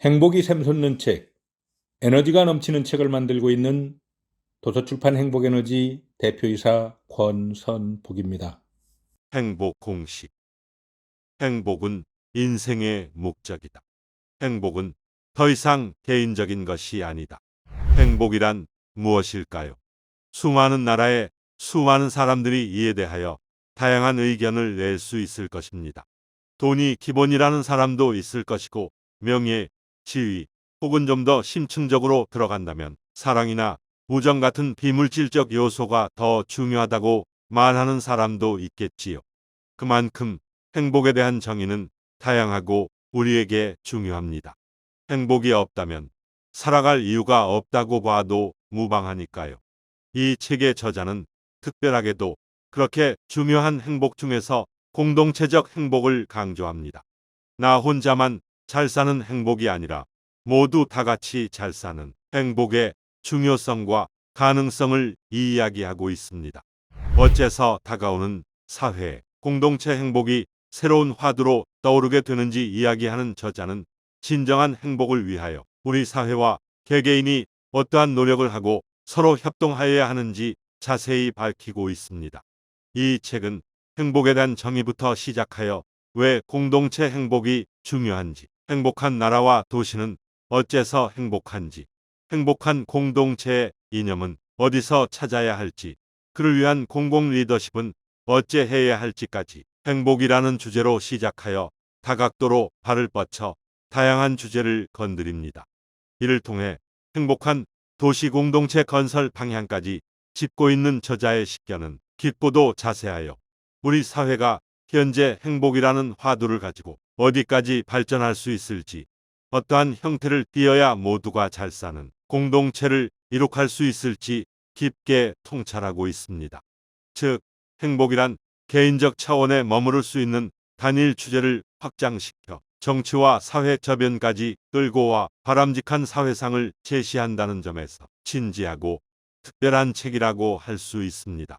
행복이 샘솟는 책, 에너지가 넘치는 책을 만들고 있는 도서출판 행복에너지 대표이사 권선복입니다. 행복 공식. 행복은 인생의 목적이다. 행복은 더 이상 개인적인 것이 아니다. 행복이란 무엇일까요? 수많은 나라의 수많은 사람들이 이에 대하여 다양한 의견을 낼 수 있을 것입니다. 돈이 기본이라는 사람도 있을 것이고 명예, 지위 혹은 좀 더 심층적으로 들어간다면 사랑이나 우정 같은 비물질적 요소가 더 중요하다고 말하는 사람도 있겠지요. 그만큼 행복에 대한 정의는 다양하고 우리에게 중요합니다. 행복이 없다면 살아갈 이유가 없다고 봐도 무방하니까요. 이 책의 저자는 특별하게도 그렇게 중요한 행복 중에서 공동체적 행복을 강조합니다. 나 혼자만 잘 사는 행복이 아니라 모두 다 같이 잘 사는 행복의 중요성과 가능성을 이야기하고 있습니다. 어째서 다가오는 사회, 공동체 행복이 새로운 화두로 떠오르게 되는지 이야기하는 저자는 진정한 행복을 위하여 우리 사회와 개개인이 어떠한 노력을 하고 서로 협동하여야 하는지 자세히 밝히고 있습니다. 이 책은 행복에 대한 정의부터 시작하여 왜 공동체 행복이 중요한지, 행복한 나라와 도시는 어째서 행복한지, 행복한 공동체의 이념은 어디서 찾아야 할지, 그를 위한 공공 리더십은 어째 해야 할지까지 행복이라는 주제로 시작하여 다각도로 발을 뻗쳐 다양한 주제를 건드립니다. 이를 통해 행복한 도시 공동체 건설 방향까지 짚고 있는 저자의 식견은 깊고도 자세하여 우리 사회가 현재 행복이라는 화두를 가지고 어디까지 발전할 수 있을지 어떠한 형태를 띄어야 모두가 잘 사는 공동체를 이룩할 수 있을지 깊게 통찰하고 있습니다. 즉, 행복이란 개인적 차원에 머무를 수 있는 단일 주제를 확장시켜 정치와 사회 저변까지 끌고 와 바람직한 사회상을 제시한다는 점에서 진지하고 특별한 책이라고 할 수 있습니다.